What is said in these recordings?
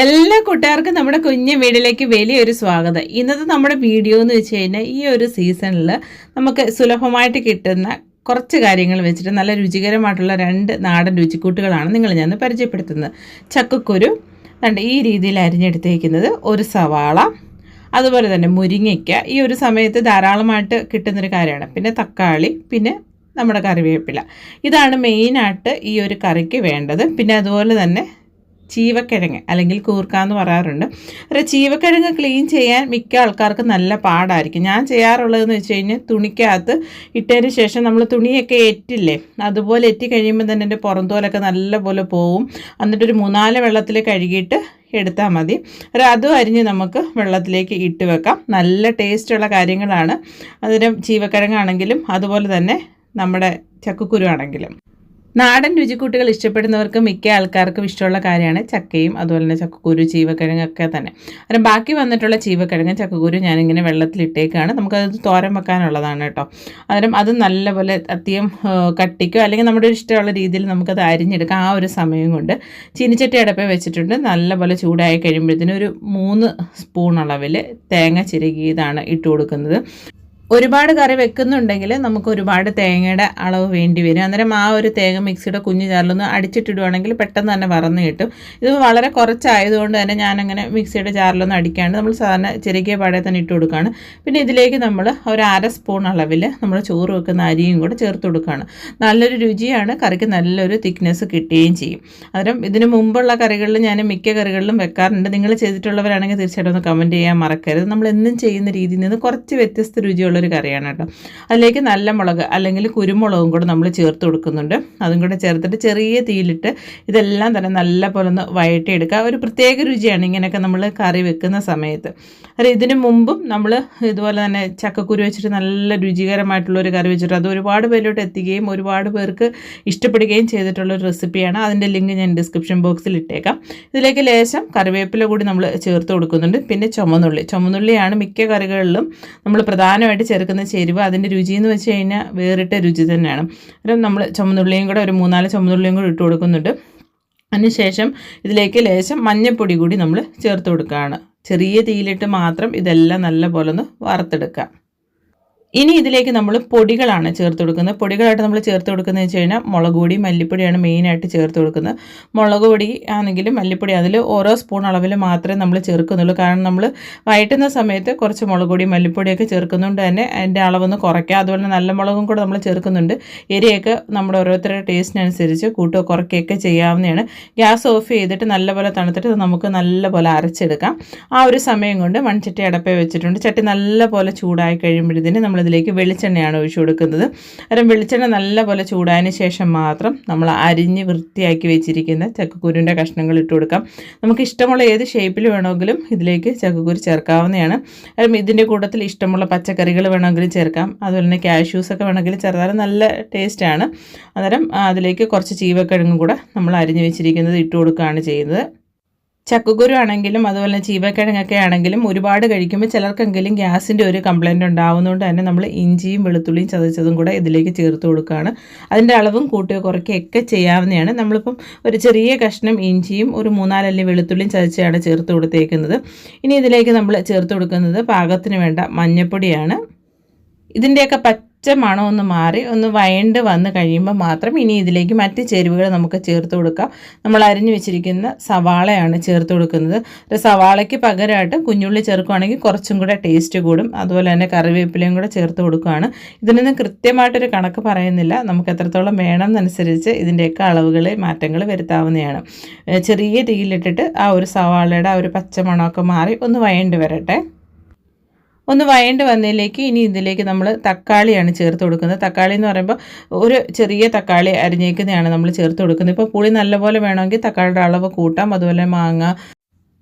എല്ലാ കൂട്ടുകാർക്കും നമ്മുടെ കുഞ്ഞു വീടിലേക്ക് വലിയൊരു സ്വാഗതം. ഇന്നത്തെ നമ്മുടെ വീഡിയോ എന്ന് വെച്ച് കഴിഞ്ഞാൽ ഈ ഒരു സീസണിൽ നമുക്ക് സുലഭമായിട്ട് കിട്ടുന്ന കുറച്ച് കാര്യങ്ങൾ വെച്ചിട്ട് നല്ല രുചികരമായിട്ടുള്ള രണ്ട് നാടൻ രുചിക്കൂട്ടുകളാണ് നിങ്ങൾ ഞാൻ പരിചയപ്പെടുത്തുന്നത്. ചക്കക്കുരു രണ്ട് ഈ രീതിയിൽ അരിഞ്ഞെടുത്തേക്കുന്നത് ഒരു സവാള അതുപോലെ തന്നെ മുരിങ്ങയ്ക്ക. ഈ ഒരു സമയത്ത് ധാരാളമായിട്ട് കിട്ടുന്നൊരു കാര്യമാണ്. പിന്നെ തക്കാളി പിന്നെ നമ്മുടെ കറിവേപ്പില. ഇതാണ് മെയിനായിട്ട് ഈ ഒരു കറിക്ക് വേണ്ടത്. പിന്നെ അതുപോലെ തന്നെ ചീവക്കിഴങ്ങ് അല്ലെങ്കിൽ കൂർക്ക എന്ന് പറയാറുണ്ട്. ഒരു ചീവക്കിഴങ്ങ് ക്ലീൻ ചെയ്യാൻ മിക്ക ആൾക്കാർക്കും നല്ല പാടായിരിക്കും. ഞാൻ ചെയ്യാറുള്ളതെന്ന് വെച്ച് കഴിഞ്ഞാൽ തുണിക്കകത്ത് ഇട്ടതിന് ശേഷം നമ്മൾ തുണിയൊക്കെ എറ്റില്ലേ അതുപോലെ എറ്റി കഴിയുമ്പോൾ തന്നെ എന്റെ പുറന്തോലൊക്കെ നല്ലപോലെ പോവും. എന്നിട്ടൊരു മൂന്നാൽ വെള്ളത്തിൽ കഴുകിയിട്ട് എടുത്താൽ മതി. ഒരു അതും അരിഞ്ഞ് നമുക്ക് വെള്ളത്തിലേക്ക് ഇട്ട് വെക്കാം. നല്ല ടേസ്റ്റുള്ള കാര്യങ്ങളാണ്. അതിന് ചീവക്കിഴങ്ങാണെങ്കിലും അതുപോലെ തന്നെ നമ്മുടെ ചക്കക്കുരു ആണെങ്കിലും. നാടൻ രുചിക്കൂട്ടുകൾ ഇഷ്ടപ്പെടുന്നവർക്ക് മിക്ക ആൾക്കാർക്കും ഇഷ്ടമുള്ള കാര്യമാണ് ചക്കയും അതുപോലെ തന്നെ ചക്കക്കുരു ചീവക്കിഴങ്ങൊക്കെ തന്നെ. അതിന് ബാക്കി വന്നിട്ടുള്ള ചീവക്കിഴങ്ങ് ചക്കക്കുരു ഞാനിങ്ങനെ വെള്ളത്തിലിട്ടേക്കാണ്. നമുക്കത് തോരൻ വെക്കാനുള്ളതാണ് കേട്ടോ. അന്നേരം അത് നല്ലപോലെ അത്യം കട്ടിക്കോ അല്ലെങ്കിൽ നമ്മുടെ ഇഷ്ടമുള്ള രീതിയിൽ നമുക്കത് അരിഞ്ഞെടുക്കാം ആ ഒരു സമയം കൊണ്ട്. ചീനിച്ചട്ടി അടപ്പേ വെച്ചിട്ടുണ്ട്. നല്ലപോലെ ചൂടായി കഴിയുമ്പോഴത്തേനും ഒരു മൂന്ന് സ്പൂൺ അളവിൽ തേങ്ങ ചിരകിയതാണ് ഇട്ട് കൊടുക്കുന്നത്. ഒരുപാട് കറി വെക്കുന്നുണ്ടെങ്കിൽ നമുക്ക് ഒരുപാട് തേങ്ങയുടെ അളവ് വേണ്ടി വരും. അന്നേരം ആ ഒരു തേങ്ങ മിക്സിയുടെ കുഞ്ഞു ചാറിലൊന്ന് അടിച്ചിട്ടിടുവാണെങ്കിൽ പെട്ടെന്ന് തന്നെ വറന്ന് കിട്ടും. ഇത് വളരെ കുറച്ചായതുകൊണ്ട് തന്നെ ഞാനങ്ങനെ മിക്സിയുടെ ചാറിലൊന്ന് അടിക്കാണ്ട് നമ്മൾ സാധാരണ ചെറുകിയ പാടെ തന്നെ ഇട്ട് കൊടുക്കുകയാണ്. പിന്നെ ഇതിലേക്ക് നമ്മൾ ഒരു അര സ്പൂൺ അളവിൽ നമ്മൾ ചോറ് വെക്കുന്ന അരിയും കൂടെ ചേർത്ത് കൊടുക്കുകയാണ്. നല്ലൊരു രുചിയാണ്. കറിക്ക് നല്ലൊരു തിക്നെസ് കിട്ടുകയും ചെയ്യും. അന്നേരം ഇതിന് മുമ്പുള്ള കറികളിൽ ഞാൻ മിക്ക കറികളിലും വെക്കാറുണ്ട്. നിങ്ങൾ ചെയ്തിട്ടുള്ളവരാണെങ്കിൽ തീർച്ചയായിട്ടും ഒന്ന് കമന്റ് ചെയ്യാൻ മറക്കരുത്. നമ്മൾ എന്നും ചെയ്യുന്ന രീതിയിൽ നിന്ന് കുറച്ച് വ്യത്യസ്ത രുചിയുള്ള ഉള്ളൊരു കറിയാണ് കേട്ടോ. അതിലേക്ക് നല്ല മുളക് അല്ലെങ്കിൽ കുരുമുളകും കൂടെ നമ്മൾ ചേർത്ത് കൊടുക്കുന്നുണ്ട്. അതും കൂടെ ചേർത്തിട്ട് ചെറിയ തീയിലിട്ട് ഇതെല്ലാം തന്നെ നല്ല പോലെ ഒന്ന് വഴറ്റിയെടുക്കുക ഒരു പ്രത്യേക രുചിയാണ് ഇങ്ങനെയൊക്കെ നമ്മൾ കറി വെക്കുന്ന സമയത്ത്. അത് ഇതിന് മുമ്പും നമ്മൾ ഇതുപോലെ തന്നെ ചക്കക്കുരു വെച്ചിട്ട് നല്ല രുചികരമായിട്ടുള്ളൊരു കറി വെച്ചിട്ട് അത് ഒരുപാട് പേരിലോട്ട് എത്തിക്കുകയും ഒരുപാട് പേർക്ക് ഇഷ്ടപ്പെടുകയും ചെയ്തിട്ടുള്ള ഒരു റെസിപ്പിയാണ്. അതിന്റെ ലിങ്ക് ഞാൻ ഡിസ്ക്രിപ്ഷൻ ബോക്സിൽ ഇട്ടേക്കാം. ഇതിലേക്ക് ലേശം കറിവേപ്പില കൂടി നമ്മൾ ചേർത്ത് കൊടുക്കുന്നുണ്ട്. പിന്നെ ചുമന്നുള്ളി. ചുമന്നുള്ളിയാണ് മിക്ക കറികളിലും നമ്മൾ പ്രധാനമായിട്ട് ചേർക്കുന്ന ചേരുവ അതിന്റെ രുചി എന്ന് വെച്ച് കഴിഞ്ഞാൽ വേറിട്ട രുചി തന്നെയാണ്. അന്നേരം നമ്മൾ ചുമന്നുള്ളിയും കൂടെ ഒരു മൂന്നാൽ ചുമന്നുള്ളിയും കൂടെ ഇട്ട് കൊടുക്കുന്നുണ്ട്. അതിനുശേഷം ഇതിലേക്ക് ലേശം മഞ്ഞൾപ്പൊടി കൂടി നമ്മൾ ചേർത്ത് കൊടുക്കുകയാണ്. ചെറിയ തീയിലിട്ട് മാത്രം ഇതെല്ലാം നല്ല പോലെ ഒന്ന് വറുത്തെടുക്കുക. ഇനി ഇതിലേക്ക് നമ്മൾ പൊടികളാണ് ചേർത്ത് കൊടുക്കുന്നത്. പൊടികളായിട്ട് നമ്മൾ ചേർത്ത് കൊടുക്കുന്നത് വെച്ച് കഴിഞ്ഞാൽ മുളക് പൊടി മല്ലിപ്പൊടിയാണ് മെയിനായിട്ട് ചേർത്ത് കൊടുക്കുന്നത്. മുളക് പൊടി ആണെങ്കിലും മല്ലിപ്പൊടി അതിൽ ഓരോ സ്പൂൺ അളവിൽ മാത്രമേ നമ്മൾ ചേർക്കുന്നുള്ളൂ. കാരണം നമ്മൾ വയറ്റുന്ന സമയത്ത് കുറച്ച് മുളക് പൊടി മല്ലിപ്പൊടിയൊക്കെ ചേർക്കുന്നതുകൊണ്ട് തന്നെ അതിന്റെ അളവൊന്ന് കുറയ്ക്കുക അതുപോലെ തന്നെ നല്ല മുളകും കൂടെ നമ്മൾ ചേർക്കുന്നുണ്ട്. എരിയൊക്കെ നമ്മുടെ ഓരോരുത്തരുടെ ടേസ്റ്റിനനുസരിച്ച് കൂട്ടുക കുറയ്ക്കുകയൊക്കെ ചെയ്യാവുന്നതാണ്. ഗ്യാസ് ഓഫ് ചെയ്തിട്ട് നല്ലപോലെ തണുത്തിട്ട് നമുക്ക് നല്ലപോലെ അരച്ചെടുക്കാം. ആ ഒരു സമയം കൊണ്ട് മൺചട്ടി അടപ്പേ വെച്ചിട്ടുണ്ട്. ചട്ടി നല്ലപോലെ ചൂടായി കഴിയുമ്പോഴത്തേന് നമ്മൾ അതിലേക്ക് വെളിച്ചെണ്ണയാണ് ഒഴിച്ചു കൊടുക്കുന്നത്. അരം വെളിച്ചെണ്ണ നല്ലപോലെ ചൂടായതിന് ശേഷം മാത്രം നമ്മൾ അരിഞ്ഞ് വൃത്തിയാക്കി വെച്ചിരിക്കുന്ന ചക്കക്കുരുവിന്റെ കഷ്ണങ്ങൾ ഇട്ട് കൊടുക്കാം. നമുക്ക് ഇഷ്ടമുള്ള ഏത് ഷേപ്പിൽ വേണമെങ്കിലും ഇതിലേക്ക് ചക്കക്കുരു ചേർക്കാവുന്നതാണ്. അരം ഇതിന്റെ കൂട്ടത്തിൽ ഇഷ്ടമുള്ള പച്ചക്കറികൾ വേണമെങ്കിലും ചേർക്കാം. അതുപോലെ തന്നെ കാഷ്യൂസൊക്കെ വേണമെങ്കിലും ചേർത്താൽ നല്ല ടേസ്റ്റാണ് അന്നേരം അതിലേക്ക് കുറച്ച് ചീവക്കിഴങ്ങും കൂടെ നമ്മൾ അരിഞ്ഞ് വെച്ചിരിക്കുന്നത് ഇട്ട് കൊടുക്കുകയാണ് ചെയ്യുന്നത്. ചക്കക്കുരു ആണെങ്കിലും അതുപോലെ ചീവക്കിഴങ്ങൊക്കെ ആണെങ്കിലും ഒരുപാട് കഴിക്കുമ്പോൾ ചിലർക്കെങ്കിലും ഗ്യാസിന്റെ ഒരു കംപ്ലൈന്റ് ഉണ്ടാവുന്നതുകൊണ്ട് തന്നെ നമ്മൾ ഇഞ്ചിയും വെളുത്തുള്ളിയും ചതച്ചതും കൂടെ ഇതിലേക്ക് ചേർത്ത് കൊടുക്കുകയാണ്. അതിന്റെ അളവും കൂട്ടുക കുറയ്ക്കുകയൊക്കെ ചെയ്യാവുന്നതാണ്. നമ്മളിപ്പം ഒരു ചെറിയ കഷ്ണം ഇഞ്ചിയും ഒരു മൂന്നാലല്ലി വെളുത്തുള്ളിയും ചതച്ചാണ് ചേർത്ത് കൊടുത്തേക്കുന്നത്. ഇനി ഇതിലേക്ക് നമ്മൾ ചേർത്ത് കൊടുക്കുന്നത് പാകത്തിന് വേണ്ട മഞ്ഞൾപ്പൊടിയാണ് ഇതിന്റെയൊക്കെ പച്ച മണം ഒന്ന് മാറി ഒന്ന് വയണ്ട് വന്ന് കഴിയുമ്പോൾ മാത്രം ഇനി ഇതിലേക്ക് മറ്റ് ചേരുവകൾ നമുക്ക് ചേർത്ത് കൊടുക്കാം. നമ്മൾ അരിഞ്ഞു വെച്ചിരിക്കുന്ന സവാളയാണ് ചേർത്ത് കൊടുക്കുന്നത്. ഒരു സവാളയ്ക്ക് പകരമായിട്ട് കുഞ്ഞുള്ളി ചേർക്കുകയാണെങ്കിൽ കുറച്ചും കൂടെ ടേസ്റ്റ് കൂടും. അതുപോലെ തന്നെ കറിവേപ്പിലയും കൂടെ ചേർത്ത് കൊടുക്കുകയാണ്. ഇതിനൊന്നും കൃത്യമായിട്ടൊരു കണക്ക് പറയുന്നില്ല. നമുക്ക് എത്രത്തോളം വേണം എന്നനുസരിച്ച് ഇതിന്റെയൊക്കെ അളവുകൾ മാറ്റങ്ങൾ വരുത്താവുന്നതാണ്. ചെറിയ തീയിലിട്ടിട്ട് ആ ഒരു സവാളയുടെ ആ ഒരു പച്ചമണമൊക്കെ മാറി ഒന്ന് വയണ്ട് വരട്ടെ. ഒന്ന് വയണ്ട് വന്നതിലേക്ക് ഇനി ഇതിലേക്ക് നമ്മൾ തക്കാളിയാണ് ചേർത്ത് കൊടുക്കുന്നത്. തക്കാളി എന്ന് പറയുമ്പോൾ ഒരു ചെറിയ തക്കാളി അരിഞ്ഞേക്കുന്നതാണ് നമ്മൾ ചേർത്ത് കൊടുക്കുന്നത്. ഇപ്പോൾ പുളി നല്ലപോലെ വേണമെങ്കിൽ തക്കാളിയുടെ അളവ് കൂട്ടാം. അതുപോലെ മാങ്ങ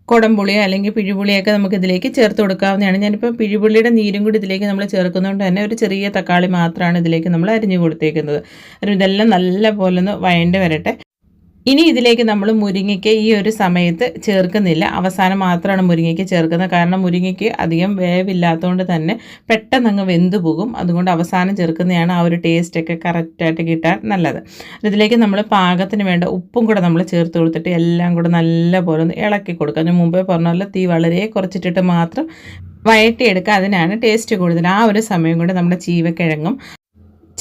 കുടംപുളി അല്ലെങ്കിൽ പിഴിപുളിയൊക്കെ നമുക്ക് ഇതിലേക്ക് ചേർത്ത് കൊടുക്കാവുന്നതാണ്. ഞാനിപ്പോൾ പിഴിപുളിയുടെ നീരും കൂടി ഇതിലേക്ക് നമ്മൾ ചേർക്കുന്നതുകൊണ്ട് തന്നെ ഒരു ചെറിയ തക്കാളി മാത്രമാണ് ഇതിലേക്ക് നമ്മൾ അരിഞ്ഞു കൊടുത്തേക്കുന്നത്. ഇതെല്ലാം നല്ല പോലെ ഒന്ന് വയണ്ട് വരട്ടെ. ഇനി ഇതിലേക്ക് നമ്മൾ മുരിങ്ങയ്ക്ക് ഈ ഒരു സമയത്ത് ചേർക്കുന്നില്ല. അവസാനം മാത്രമാണ് മുരിങ്ങയ്ക്ക് ചേർക്കുന്നത്. കാരണം മുരിങ്ങയ്ക്ക് അധികം വേവില്ലാത്തതുകൊണ്ട് തന്നെ പെട്ടെന്ന് അങ്ങ് വെന്ത് പോകും. അതുകൊണ്ട് അവസാനം ചേർക്കുന്നതാണ് ആ ഒരു ടേസ്റ്റൊക്കെ കറക്റ്റായിട്ട് കിട്ടാൻ നല്ലത്. ഇതിലേക്ക് നമ്മൾ പാകത്തിന് വേണ്ട ഉപ്പും കൂടെ നമ്മൾ ചേർത്ത് കൊടുത്തിട്ട് എല്ലാം കൂടെ നല്ല പോലെ ഒന്ന് ഇളക്കി കൊടുക്കുക. ഞാൻ മുമ്പേ പറഞ്ഞ പോലെ തീ വളരെ കുറച്ചിട്ടിട്ട് മാത്രം വയറ്റിയെടുക്കുക. അതിനാണ് ടേസ്റ്റ് കൂടുതൽ. ആ ഒരു സമയം കൊണ്ട് നമ്മുടെ ചീവക്കിഴങ്ങും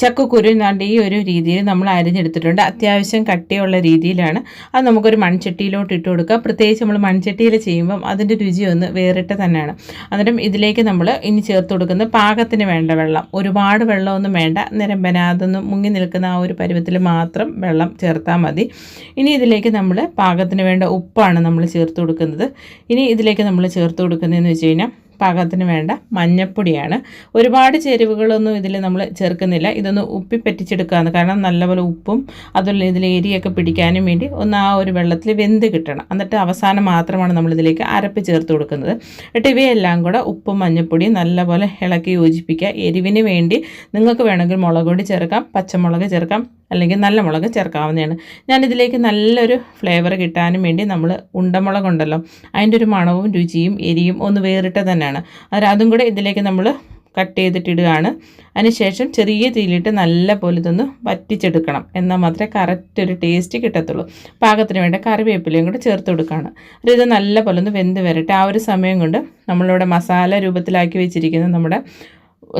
ചക്കക്കുരു നാണ്ട് ഈ ഒരു രീതിയിൽ നമ്മൾ അരിഞ്ഞെടുത്തിട്ടുണ്ട്. അത്യാവശ്യം കട്ടിയുള്ള രീതിയിലാണ്. അത് നമുക്കൊരു മൺചട്ടിയിലോട്ട് ഇട്ട് കൊടുക്കുക പ്രത്യേകിച്ച് നമ്മൾ മൺചട്ടിയിൽ ചെയ്യുമ്പം അതിന്റെ രുചി ഒന്ന് വേറിട്ട് തന്നെയാണ്. അന്നേരം ഇതിലേക്ക് നമ്മൾ ഇനി ചേർത്ത് കൊടുക്കുന്ന പാകത്തിന് വേണ്ട വെള്ളം. ഒരുപാട് വെള്ളമൊന്നും വേണ്ട. നിരമ്പനാതൊന്നും മുങ്ങി നിൽക്കുന്ന ആ ഒരു പരുവത്തിൽ മാത്രം വെള്ളം ചേർത്താൽ മതി. ഇനി ഇതിലേക്ക് നമ്മൾ പാകത്തിന് വേണ്ട ഉപ്പാണ് നമ്മൾ ചേർത്ത് കൊടുക്കുന്നത്. ഇനി ഇതിലേക്ക് നമ്മൾ ചേർത്ത് കൊടുക്കുന്നതെന്ന് വെച്ച് കഴിഞ്ഞാൽ പാകത്തിന് വേണ്ട മഞ്ഞപ്പൊടിയാണ്. ഒരുപാട് ചേരുവകളൊന്നും ഇതിൽ നമ്മൾ ചേർക്കുന്നില്ല. ഇതൊന്ന് ഉപ്പി പറ്റിച്ചെടുക്കുകയാണ് കാരണം നല്ലപോലെ ഉപ്പും അതുപോലെ ഇതിൽ എരിയൊക്കെ പിടിക്കാനും വേണ്ടി ഒന്ന് ആ ഒരു വെള്ളത്തിൽ വെന്ത് കിട്ടണം. എന്നിട്ട് അവസാനം മാത്രമാണ് നമ്മളിതിലേക്ക് അരപ്പ് ചേർത്ത് കൊടുക്കുന്നത്. എന്നിട്ട് ഇവയെല്ലാം കൂടെ ഉപ്പും മഞ്ഞപ്പൊടിയും നല്ലപോലെ ഇളക്കി യോജിപ്പിക്കുക. എരിവിന് വേണ്ടി നിങ്ങൾക്ക് വേണമെങ്കിൽ മുളക് പൊടി ചേർക്കാം പച്ചമുളക് ചേർക്കാം അല്ലെങ്കിൽ നല്ല മുളക് ചേർക്കാവുന്നതാണ്. ഞാനിതിലേക്ക് നല്ലൊരു ഫ്ലേവർ കിട്ടാനും വേണ്ടി നമ്മൾ ഉണ്ടമുളകുണ്ടല്ലോ അതിന്റെ ഒരു മണവും രുചിയും എരിയും ഒന്ന് വേറിട്ട് തന്നെയാണ്. അത് അതും കൂടെ ഇതിലേക്ക് നമ്മൾ കട്ട് ചെയ്തിട്ടിടുകയാണ്. അതിനുശേഷം ചെറിയ തീയിലിട്ട് നല്ല പോലെ ഇതൊന്ന് വറ്റിച്ചെടുക്കണം. എന്നാൽ മാത്രമേ കറക്റ്റ് ഒരു ടേസ്റ്റ് കിട്ടത്തുള്ളൂ. പാകത്തിന് വേണ്ട കറിവേപ്പിലയും കൂടെ ചേർത്ത് കൊടുക്കുകയാണ്. അപ്പോൾ ഇത് നല്ല പോലെ ഒന്ന് വെന്ത് വരട്ടെ. ആ ഒരു സമയം കൊണ്ട് നമ്മളിവിടെ മസാല രൂപത്തിലാക്കി വെച്ചിരിക്കുന്ന നമ്മുടെ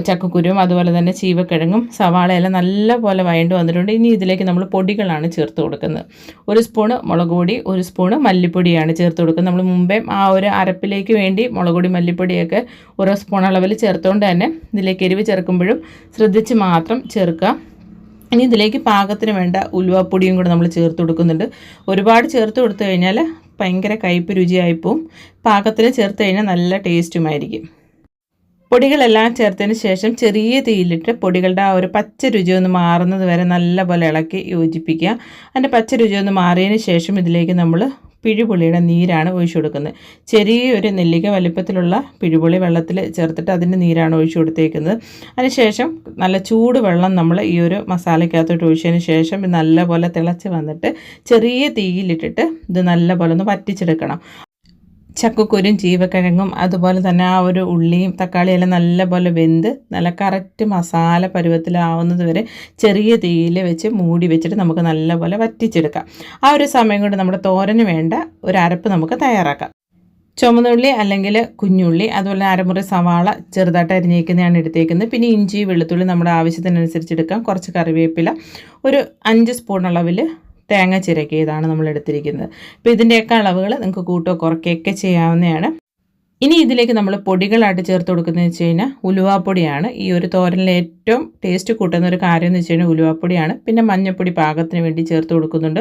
ചക്കക്കുരുവും അതുപോലെ തന്നെ ചീവക്കിഴങ്ങും സവാളയെല്ലാം നല്ല പോലെ വഴണ്ട് വന്നിട്ടുണ്ട്. ഇനി ഇതിലേക്ക് നമ്മൾ പൊടികളാണ് ചേർത്ത് കൊടുക്കുന്നത്. ഒരു സ്പൂണ് മുളക് പൊടി ഒരു സ്പൂണ് മല്ലിപ്പൊടിയാണ് ചേർത്ത് കൊടുക്കുന്നത്. നമ്മൾ മുമ്പേ ആ ഒരു അരപ്പിലേക്ക് വേണ്ടി മുളക് പൊടി മല്ലിപ്പൊടിയൊക്കെ ഓരോ സ്പൂൺ അളവിൽ ചേർത്തുകൊണ്ട് തന്നെ ഇതിലേക്ക് എരിവ് ചേർക്കുമ്പോഴും ശ്രദ്ധിച്ച് മാത്രം ചേർക്കുക. ഇനി ഇതിലേക്ക് പാകത്തിന് വേണ്ട ഉലുവാപ്പൊടിയും കൂടെ നമ്മൾ ചേർത്ത് കൊടുക്കുന്നുണ്ട്. ഒരുപാട് ചേർത്ത് കൊടുത്തു കഴിഞ്ഞാൽ ഭയങ്കര കയ്പ്പ് രുചിയായിപ്പോവും പാകത്തിന് ചേർത്ത് കഴിഞ്ഞാൽ നല്ല ടേസ്റ്റുമായിരിക്കും. പൊടികളെല്ലാം ചേർത്തതിന് ശേഷം ചെറിയ തീയിലിട്ട് പൊടികളുടെ ആ ഒരു പച്ച രുചി ഒന്ന് മാറുന്നത് വരെ നല്ലപോലെ ഇളക്കി യോജിപ്പിക്കുക. അതിന്റെ പച്ച രുചി ഒന്ന് മാറിയതിന് ശേഷം ഇതിലേക്ക് നമ്മൾ പിഴിപുളിയുടെ നീരാണ് ഒഴിച്ചു കൊടുക്കുന്നത്. ചെറിയൊരു നെല്ലിക്ക വലിപ്പത്തിലുള്ള പിഴിപുളി വെള്ളത്തിൽ ചേർത്തിട്ട് അതിന്റെ നീരാണ് ഒഴിച്ചു കൊടുത്തേക്കുന്നത്. അതിനുശേഷം നല്ല ചൂട് വെള്ളം നമ്മൾ ഈ ഒരു മസാലയ്ക്കകത്തോട്ട് ഒഴിച്ചതിന് ശേഷം നല്ലപോലെ തിളച്ച് വന്നിട്ട് ചെറിയ തീയിലിട്ടിട്ട് ഇത് നല്ലപോലെ ഒന്ന് വറ്റിച്ചെടുക്കണം. ചക്കക്കുരും ചീവക്കിഴങ്ങും അതുപോലെ തന്നെ ആ ഒരു ഉള്ളിയും തക്കാളിയെല്ലാം നല്ലപോലെ വെന്ത് നല്ല കറക്റ്റ് മസാല പരുവത്തിലാവുന്നത് വരെ ചെറിയ തീയിൽ വെച്ച് മൂടി വെച്ചിട്ട് നമുക്ക് നല്ലപോലെ വറ്റിച്ചെടുക്കാം. ആ ഒരു സമയം കൊണ്ട് നമ്മുടെ തോരന് വേണ്ട ഒരു അരപ്പ് നമുക്ക് തയ്യാറാക്കാം. ചുമന്നുള്ളി അല്ലെങ്കിൽ കുഞ്ഞുള്ളി അതുപോലെ അരമുറി സവാള ചെറുതായിട്ട് അരിഞ്ഞേക്കുന്നതാണ് എടുത്തേക്കുന്നത്. പിന്നെ ഇഞ്ചി വെളുത്തുള്ളി നമ്മുടെ ആവശ്യത്തിനനുസരിച്ച് എടുക്കാം. കുറച്ച് കറിവേപ്പില ഒരു അഞ്ച് സ്പൂൺ അളവിൽ തേങ്ങ ചിരക്കിയതാണ് നമ്മൾ എടുത്തിരിക്കുന്നത് അപ്പോൾ ഇതിന്റെയൊക്കെ അളവുകൾ നിങ്ങൾക്ക് കൂട്ടോ കുറയ്ക്കുകയൊക്കെ ചെയ്യാവുന്നതാണ്. ഇനി ഇതിലേക്ക് നമ്മൾ പൊടികളായിട്ട് ചേർത്ത് കൊടുക്കുന്നത് വെച്ച് കഴിഞ്ഞാൽ ഉലുവാപ്പൊടിയാണ്. ഈ ഒരു തോരനിൽ ഏറ്റവും ടേസ്റ്റ് കൂട്ടുന്ന ഒരു കാര്യം എന്ന് വെച്ച് കഴിഞ്ഞാൽ ഉലുവാപ്പൊടിയാണ്. പിന്നെ മഞ്ഞൾപ്പൊടി പാകത്തിന് വേണ്ടി ചേർത്ത് കൊടുക്കുന്നുണ്ട്.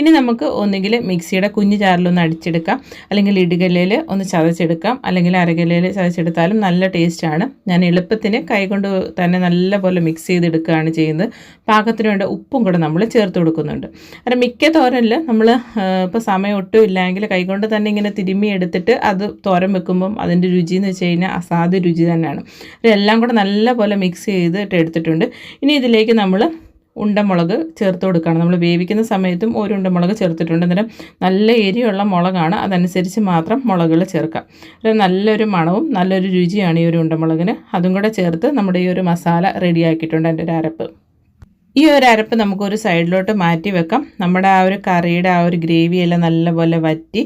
ഇനി നമുക്ക് ഒന്നുകിൽ മിക്സിയുടെ കുഞ്ഞു ചാറിലൊന്ന് അടിച്ചെടുക്കാം. അല്ലെങ്കിൽ ഇടുകലയിൽ ഒന്ന് ചതച്ചെടുക്കാം. അല്ലെങ്കിൽ അരകലയിൽ ചതച്ചെടുത്താലും നല്ല ടേസ്റ്റാണ് ഞാൻ എളുപ്പത്തിന് കൈകൊണ്ട് തന്നെ നല്ലപോലെ മിക്സ് ചെയ്തെടുക്കുകയാണ് ചെയ്യുന്നത്. പാകത്തിന് വേണ്ട ഉപ്പും കൂടെ നമ്മൾ ചേർത്ത് കൊടുക്കുന്നുണ്ട്. കാരണം മിക്ക തോരനിൽ നമ്മൾ ഇപ്പോൾ സമയം ഒട്ടും ഇല്ലെങ്കിൽ കൈകൊണ്ട് തന്നെ ഇങ്ങനെ തിരുമ്മി എടുത്തിട്ട് അത് തോരൻ വെക്കുമ്പോൾ കഴിക്കുമ്പം അതിന്റെ രുചി എന്ന് വെച്ച് കഴിഞ്ഞാൽ അസാധ്യ രുചി തന്നെയാണ്. ഇതെല്ലാം കൂടെ നല്ല പോലെ മിക്സ് ചെയ്തിട്ട് എടുത്തിട്ടുണ്ട്. ഇനി ഇതിലേക്ക് നമ്മൾ ഉണ്ടമുളക് ചേർത്ത് കൊടുക്കുകയാണ്. നമ്മൾ വേവിക്കുന്ന സമയത്തും ഒരു ഉണ്ടമുളക് ചേർത്തിട്ടുണ്ട്. അന്നേരം നല്ല എരിയുള്ള മുളകാണ്. അതനുസരിച്ച് മാത്രം മുളകുകൾ ചേർക്കാം ഒരു നല്ലൊരു മണവും നല്ലൊരു രുചിയാണ് ഈ ഒരു ഉണ്ടമുളകിന്. അതും കൂടെ ചേർത്ത് നമ്മുടെ ഈ ഒരു മസാല റെഡിയാക്കിയിട്ടുണ്ട് എന്റെ ഒരു അരപ്പ്. ഈ ഒരു അരപ്പ് നമുക്കൊരു സൈഡിലോട്ട് മാറ്റി വെക്കാം. നമ്മുടെ ആ ഒരു കറിയുടെ ആ ഒരു ഗ്രേവി എല്ലാം നല്ലപോലെ വറ്റി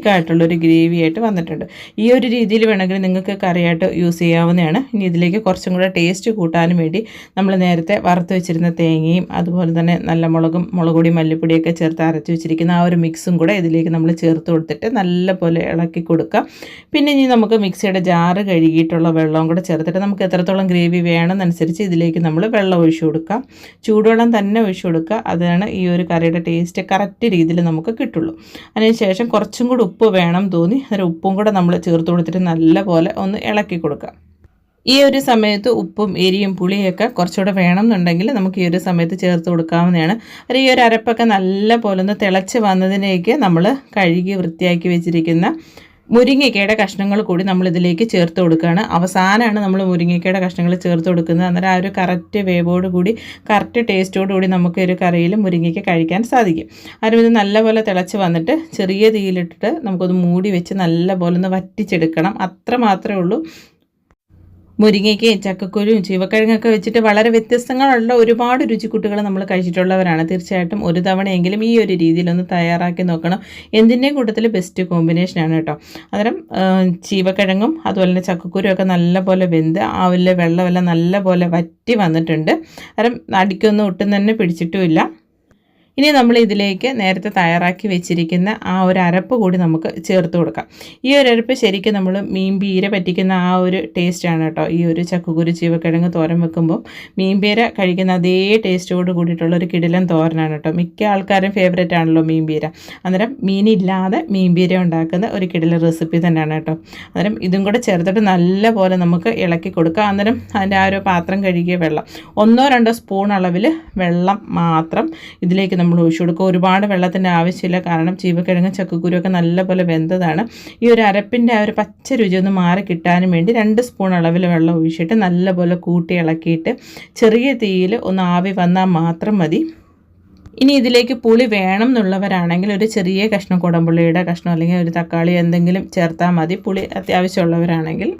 ഒരു ഗ്രേവി ആയിട്ട് വന്നിട്ടുണ്ട്. ഈ ഒരു രീതിയിൽ വേണമെങ്കിൽ നിങ്ങൾക്ക് കറിയായിട്ട് യൂസ് ചെയ്യാവുന്നതാണ്. ഇനി ഇതിലേക്ക് കുറച്ചും കൂടെ ടേസ്റ്റ് കൂട്ടാനും വേണ്ടി നമ്മൾ നേരത്തെ വറുത്ത് വെച്ചിരുന്ന തേങ്ങയും അതുപോലെ തന്നെ നല്ല മുളകും മുളകുപൊടി മല്ലിപ്പൊടിയൊക്കെ ചേർത്ത് അരച്ച് വെച്ചിരിക്കുന്ന ആ ഒരു മിക്സും കൂടെ ഇതിലേക്ക് നമ്മൾ ചേർത്ത് കൊടുത്തിട്ട് നല്ലപോലെ ഇളക്കി കൊടുക്കാം. പിന്നെ ഇനി നമുക്ക് മിക്സിയുടെ ജാറ് കഴുകിയിട്ടുള്ള വെള്ളവും കൂടെ ചേർത്തിട്ട് നമുക്ക് എത്രത്തോളം ഗ്രേവി വേണമെന്നനുസരിച്ച് ഇതിലേക്ക് നമ്മൾ വെള്ളം ഒഴിച്ചു കൊടുക്കാം. ചൂടുവെള്ളം തന്നെ ഒഴിച്ചു കൊടുക്കുക. അതാണ് ഈ ഒരു കറിയുടെ ടേസ്റ്റ് കറക്റ്റ് രീതിയിൽ നമുക്ക് കിട്ടുള്ളൂ. അതിനുശേഷം കുറച്ചും കൂടി ഉപ്പ് വേണം തോന്നി. അന്നേരം ഉപ്പും കൂടെ നമ്മൾ ചേർത്ത് കൊടുത്തിട്ട് നല്ലപോലെ ഒന്ന് ഇളക്കി കൊടുക്കുക. ഈ ഒരു സമയത്ത് ഉപ്പും എരിയും പുളിയൊക്കെ കുറച്ചുകൂടെ വേണം എന്നുണ്ടെങ്കിൽ നമുക്ക് ഈ ഒരു സമയത്ത് ചേർത്ത് കൊടുക്കാവുന്നതാണ്. അത് ഈ ഒരു അരപ്പൊക്കെ നല്ല പോലെ ഒന്ന് തിളച്ച് വന്നതിനേക്ക് നമ്മൾ കഴുകി വൃത്തിയാക്കി വെച്ചിരിക്കുന്ന മുരിങ്ങയ്ക്കയുടെ കഷ്ണങ്ങൾ കൂടി നമ്മൾ ഇതിലേക്ക് ചേർത്ത് കൊടുക്കുകയാണ്. അവസാനമാണ് നമ്മൾ മുരിങ്ങയ്ക്കയുടെ കഷ്ണങ്ങൾ ചേർത്ത് കൊടുക്കുന്നത്. അന്നേരം ആ ഒരു കറക്റ്റ് വേവോട് കൂടി കറക്റ്റ് ടേസ്റ്റോട് കൂടി നമുക്ക് ഒരു കറിയിൽ മുരിങ്ങയ്ക്ക് കഴിക്കാൻ സാധിക്കും. ആരും ഇത് നല്ലപോലെ തിളച്ച് വന്നിട്ട് ചെറിയ തീയിലിട്ടിട്ട് നമുക്കൊന്ന് മൂടി വെച്ച് നല്ലപോലെ ഒന്ന് വറ്റിച്ചെടുക്കണം. അത്ര മാത്രമേ ഉള്ളൂ. മുരിങ്ങയ്ക്കയും ചക്കക്കുരുവും ചീവക്കിഴങ്ങൊക്കെ വെച്ചിട്ട് വളരെ വ്യത്യസ്തങ്ങളുള്ള ഒരുപാട് രുചിക്കൂട്ടുകൾ നമ്മൾ കഴിച്ചിട്ടുള്ളവരാണ്. തീർച്ചയായിട്ടും ഒരു തവണയെങ്കിലും ഈ ഒരു രീതിയിലൊന്ന് തയ്യാറാക്കി നോക്കണം. എന്തിന്റെയും കൂട്ടത്തിൽ ബെസ്റ്റ് കോമ്പിനേഷനാണ് കേട്ടോ. അന്നേരം ചീവക്കിഴങ്ങും അതുപോലെ തന്നെ ചക്കക്കുരും ഒക്കെ നല്ലപോലെ വെന്ത് ആ വലിയ വെള്ളമെല്ലാം നല്ലപോലെ വറ്റി വന്നിട്ടുണ്ട്. അന്നേരം അടിക്കൊന്നും ഒട്ടും തന്നെ പിടിച്ചിട്ടുമില്ല. ഇനി നമ്മൾ ഇതിലേക്ക് നേരത്തെ തയ്യാറാക്കി വെച്ചിരിക്കുന്ന ആ ഒരു അരപ്പ് കൂടി നമുക്ക് ചേർത്ത് കൊടുക്കാം. ഈ ഒരു അരപ്പ് ശരിക്കും നമ്മൾ മീൻ പീര പറ്റിക്കുന്ന ആ ഒരു ടേസ്റ്റാണ് കേട്ടോ. ഈ ഒരു ചക്കുകുരു ചീവക്കിഴങ്ങ് തോരൻ വെക്കുമ്പോൾ മീൻ പീര കഴിക്കുന്ന അതേ ടേസ്റ്റോട് കൂടിയിട്ടുള്ള ഒരു കിടിലൻ തോരനാണ് കേട്ടോ. മിക്ക ആൾക്കാരും ഫേവറേറ്റ് ആണല്ലോ മീൻ പീര. അന്നേരം മീനില്ലാതെ മീൻ പീര ഉണ്ടാക്കുന്ന ഒരു കിടിലൻ റെസിപ്പി തന്നെയാണ് കേട്ടോ. അന്നേരം ഇതും കൂടെ ചേർത്തിട്ട് നല്ലപോലെ നമുക്ക് ഇളക്കി കൊടുക്കുക അന്നേരം അതിന്റെ ആ ഒരു പാത്രം കഴുകിയ വെള്ളം ഒന്നോ രണ്ടോ സ്പൂൺ അളവിൽ വെള്ളം മാത്രം ഇതിലേക്ക് നമ്മൾ ഒഴിച്ചു കൊടുക്കുക. ഒരുപാട് വെള്ളത്തിന്റെ ആവശ്യമില്ല. കാരണം ചീവക്കിഴങ്ങ് ചക്കക്കുരുവൊക്കെ നല്ലപോലെ വെന്തതാണ്. ഈ ഒരു അരപ്പിന്റെ ആ ഒരു പച്ച രുചി ഒന്ന് മാറി കിട്ടാനും വേണ്ടി രണ്ട് സ്പൂൺ അളവിൽ വെള്ളം ഒഴിച്ചിട്ട് നല്ലപോലെ കൂട്ടി ഇളക്കിയിട്ട് ചെറിയ തീയിൽ ഒന്ന് ആവി വന്നാൽ മാത്രം മതി. ഇനി ഇതിലേക്ക് പുളി വേണം എന്നുള്ളവരാണെങ്കിൽ ഒരു ചെറിയ കഷ്ണം കുടംപുള്ളിയുടെ കഷ്ണം അല്ലെങ്കിൽ ഒരു തക്കാളി എന്തെങ്കിലും ചേർത്താൽ മതി. പുളി അത്യാവശ്യമുള്ളവരാണെങ്കിൽ.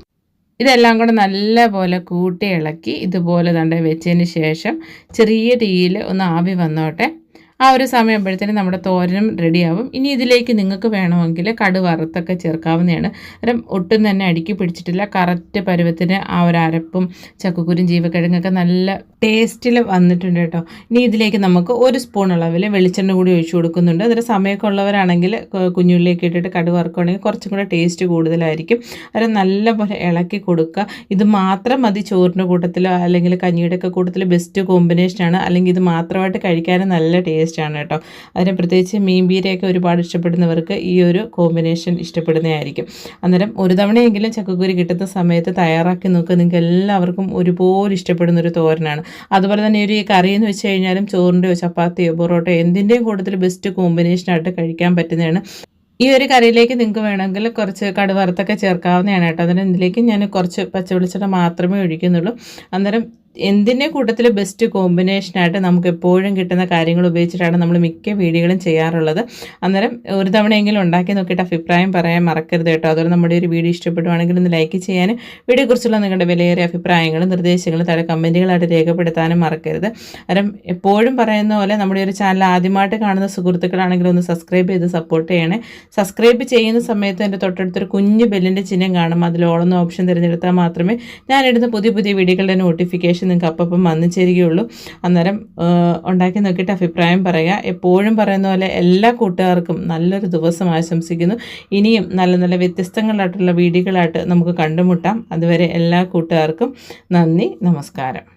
ഇതെല്ലാം കൂടെ നല്ലപോലെ കൂട്ടി ഇളക്കി ഇതുപോലെ തന്നെ വെച്ചതിന് ശേഷം ചെറിയ തീയിൽ ഒന്ന് ആവി വന്നോട്ടെ. ആ ഒരു സമയമാകുമ്പോഴത്തേനും നമ്മുടെ തോരനും റെഡിയാവും. ഇനി ഇതിലേക്ക് നിങ്ങൾക്ക് വേണമെങ്കിൽ കടു വറുത്തൊക്കെ ചേർക്കാവുന്നതാണ്. അന്നേരം ഒട്ടും തന്നെ അടുക്കി പിടിച്ചിട്ടില്ല. കറക്റ്റ് പരുവത്തിന് ആ ഒരു അരപ്പും ചക്കക്കുരും ജീവക്കിഴങ്ങൊക്കെ നല്ല ടേസ്റ്റിൽ വന്നിട്ടുണ്ട് കേട്ടോ. ഇനി ഇതിലേക്ക് നമുക്ക് ഒരു സ്പൂൺ അളവിൽ വെളിച്ചെണ്ണ കൂടി ഒഴിച്ചു കൊടുക്കുന്നുണ്ട്. അന്നേരം സമയമൊക്കെ ഉള്ളവരാണെങ്കിൽ കുഞ്ഞുള്ളിലേക്ക് ഇട്ടിട്ട് കടു വറുക്കുകയാണെങ്കിൽ കുറച്ചും കൂടെ ടേസ്റ്റ് കൂടുതലായിരിക്കും. അന്നേരം നല്ലപോലെ ഇളക്കി കൊടുക്കുക. ഇത് മാത്രം മതി ചോറിന്റെ കൂട്ടത്തിലോ അല്ലെങ്കിൽ കഞ്ഞിയുടെ ഒക്കെ കൂട്ടത്തിൽ ബെസ്റ്റ് കോമ്പിനേഷനാണ് അല്ലെങ്കിൽ ഇത് മാത്രമായിട്ട് കഴിക്കാനും നല്ല ടേസ്റ്റ് ടേസ്റ്റാണ് കേട്ടോ. അതിന് പ്രത്യേകിച്ച് മീൻ ബീരയൊക്കെ ഒരുപാട് ഇഷ്ടപ്പെടുന്നവർക്ക് ഈ ഒരു കോമ്പിനേഷൻ ഇഷ്ടപ്പെടുന്നതായിരിക്കും. അന്നേരം ഒരു തവണയെങ്കിലും ചക്കക്കുരി കിട്ടുന്ന സമയത്ത് തയ്യാറാക്കി നോക്കുക നിങ്ങൾക്ക് എല്ലാവർക്കും ഒരുപോലെ ഇഷ്ടപ്പെടുന്ന ഒരു തോരനാണ്. അതുപോലെ തന്നെ ഒരു കറി എന്ന് വെച്ച് കഴിഞ്ഞാലും ചോറിന്റെയോ ചപ്പാത്തിയോ പൊറോട്ടയോ എന്തിന്റെയും കൂടുതൽ ബെസ്റ്റ് കോമ്പിനേഷനായിട്ട് കഴിക്കാൻ പറ്റുന്നതാണ്. ഈ ഒരു കറിയിലേക്ക് നിങ്ങൾക്ക് വേണമെങ്കിൽ കുറച്ച് കടുവറുത്തൊക്കെ ചേർക്കാവുന്നതാണ് കേട്ടോ. അതിന് ഇതിലേക്ക് ഞാൻ കുറച്ച് പച്ചവെളിച്ചെണ്ണ മാത്രമേ ഒഴിക്കുന്നുള്ളൂ. അന്നേരം എന്തിന്റെ കൂട്ടത്തിൽ ബെസ്റ്റ് കോമ്പിനേഷനായിട്ട് നമുക്ക് എപ്പോഴും കിട്ടുന്ന കാര്യങ്ങൾ ഉപയോഗിച്ചിട്ടാണ് നമ്മൾ മിക്ക വീഡിയോകളും ചെയ്യാറുള്ളത്. അന്നേരം ഒരു തവണയെങ്കിലും ഉണ്ടാക്കി നോക്കിയിട്ട് അഭിപ്രായം പറയാൻ മറക്കരുത് കേട്ടോ. അതുപോലെ നമ്മുടെ ഒരു വീഡിയോ ഇഷ്ടപ്പെടുവാണെങ്കിൽ ഒന്ന് ലൈക്ക് ചെയ്യാൻ വീഡിയോയെക്കുറിച്ചുള്ള നിങ്ങളുടെ വിലയേറിയ അഭിപ്രായങ്ങളും നിർദ്ദേശങ്ങളും താഴെ കമന്റുകളായിട്ട് രേഖപ്പെടുത്താനും മറക്കരുത്. അന്നേരം എപ്പോഴും പറയുന്ന പോലെ നമ്മുടെ ഒരു ചാനൽ ആദ്യമായിട്ട് കാണുന്ന സുഹൃത്തുക്കളാണെങ്കിലും ഒന്ന് സബ്സ്ക്രൈബ് ചെയ്ത് സപ്പോർട്ട് ചെയ്യണേ. സബ്സ്ക്രൈബ് ചെയ്യുന്ന സമയത്ത് എന്റെ തൊട്ടടുത്തൊരു കുഞ്ഞു ബെല്ലിന്റെ ചിഹ്നം കാണും. അതിൽ ഓളുന്ന ഓപ്ഷൻ തിരഞ്ഞെടുത്താൽ മാത്രമേ ഞാനിടുന്ന പുതിയ പുതിയ വീഡിയോകളുടെ നോട്ടിഫിക്കേഷൻ നിങ്ങൾക്ക് അപ്പം വന്നു ചേരുകയുള്ളൂ. അന്നേരം ഉണ്ടാക്കി നോക്കിയിട്ട് അഭിപ്രായം പറയുക. എപ്പോഴും പറയുന്ന പോലെ എല്ലാ കൂട്ടുകാർക്കും നല്ലൊരു ദിവസം ആശംസിക്കുന്നു. ഇനിയും നല്ല നല്ല വ്യത്യസ്തങ്ങളായിട്ടുള്ള വീഡിയോകളായിട്ട് നമുക്ക് കണ്ടുമുട്ടാം. അതുവരെ എല്ലാ കൂട്ടുകാർക്കും നന്ദി നമസ്കാരം.